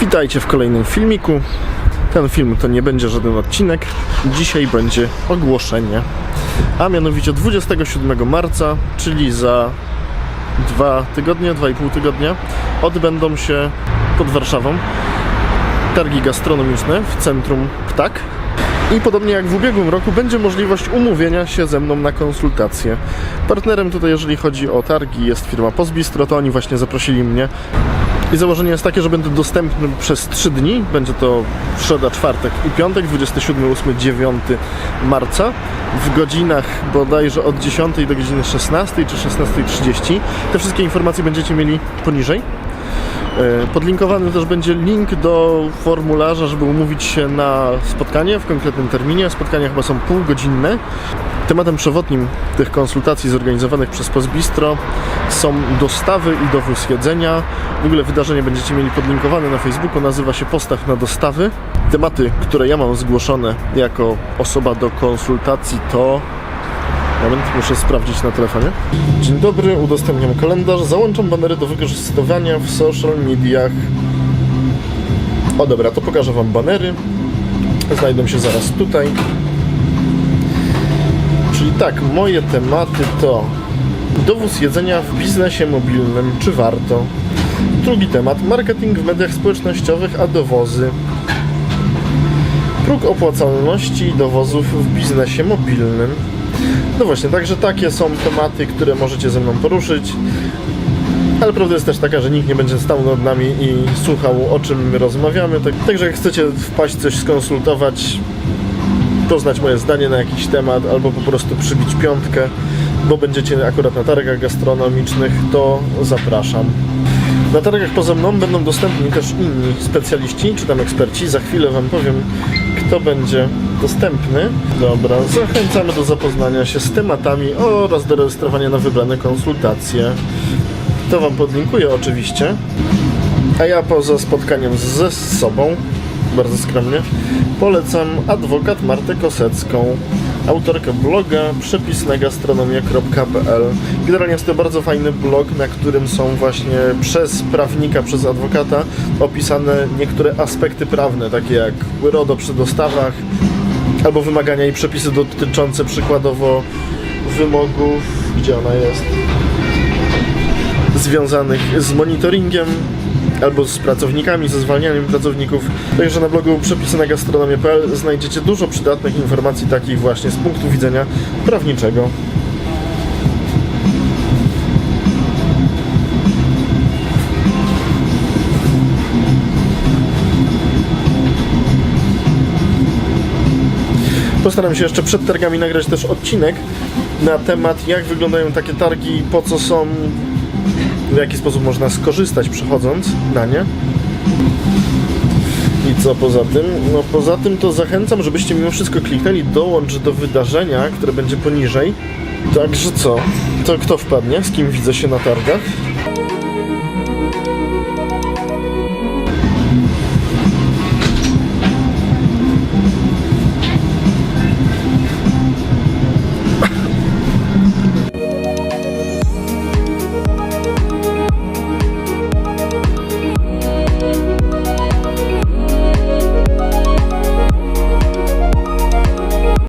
Witajcie w kolejnym filmiku. Ten film to nie będzie żaden odcinek. Dzisiaj będzie ogłoszenie. A mianowicie 27 marca, czyli za dwa tygodnie, dwa i pół tygodnia, odbędą się pod Warszawą targi gastronomiczne w centrum Ptak. I podobnie jak w ubiegłym roku będzie możliwość umówienia się ze mną na konsultacje. Partnerem tutaj, jeżeli chodzi o targi, jest firma Pozbistro, to oni właśnie zaprosili mnie. I założenie jest takie, że będę dostępny przez 3 dni. Będzie to środa, czwartek i piątek, 27, 8, 9 marca w godzinach bodajże od 10 do godziny 16 czy 16.30. Te wszystkie informacje będziecie mieli poniżej. E, Podlinkowany też będzie link do formularza, żeby umówić się na spotkanie w konkretnym terminie. Spotkania chyba są półgodzinne. Tematem przewodnim tych konsultacji zorganizowanych przez Pozbistro są dostawy i dowóz jedzenia. W ogóle wydarzenie będziecie mieli podlinkowane na Facebooku, nazywa się Postaw na dostawy. Tematy, które ja mam zgłoszone jako osoba do konsultacji to Moment, muszę sprawdzić na telefonie. Dzień dobry, udostępniam kalendarz. Załączam banery do wykorzystywania w social mediach. O dobra, to pokażę Wam banery. Znajdą się zaraz tutaj. Czyli tak, moje tematy to dowóz jedzenia w biznesie mobilnym, czy warto? Drugi temat, marketing w mediach społecznościowych, a dowozy. Próg opłacalności dowozów w biznesie mobilnym. No właśnie, także takie są tematy, które możecie ze mną poruszyć. Ale prawda jest też taka, że nikt nie będzie stał nad nami i słuchał o czym my rozmawiamy. Tak, także jak chcecie wpaść coś skonsultować, poznać moje zdanie na jakiś temat, albo po prostu przybić piątkę, bo będziecie akurat na targach gastronomicznych, to zapraszam. Na targach poza mną będą dostępni też inni specjaliści, czy tam eksperci. Za chwilę Wam powiem, kto będzie dostępny. Dobra, zachęcamy do zapoznania się z tematami oraz do rejestrowania na wybrane konsultacje. To Wam podlinkuję oczywiście. A ja poza spotkaniem ze sobą, bardzo skromnie, polecam adwokat Martę Kosecką, autorkę bloga przepisnagastronomia.pl. Generalnie jest to bardzo fajny blog, na którym są właśnie przez prawnika, przez adwokata opisane niektóre aspekty prawne, takie jak RODO przy dostawach, albo wymagania i przepisy dotyczące przykładowo wymogów, gdzie ona jest, związanych z monitoringiem albo z pracownikami, ze zwalnianiem pracowników. Także na blogu przepisy na gastronomię.pl znajdziecie dużo przydatnych informacji takich właśnie z punktu widzenia prawniczego. Postaram się jeszcze przed targami nagrać też odcinek na temat jak wyglądają takie targi, po co są, w jaki sposób można skorzystać przechodząc na nie. I co poza tym? No poza tym to zachęcam, żebyście mimo wszystko kliknęli dołącz do wydarzenia, które będzie poniżej. Także co? To kto wpadnie? Z kim widzę się na targach?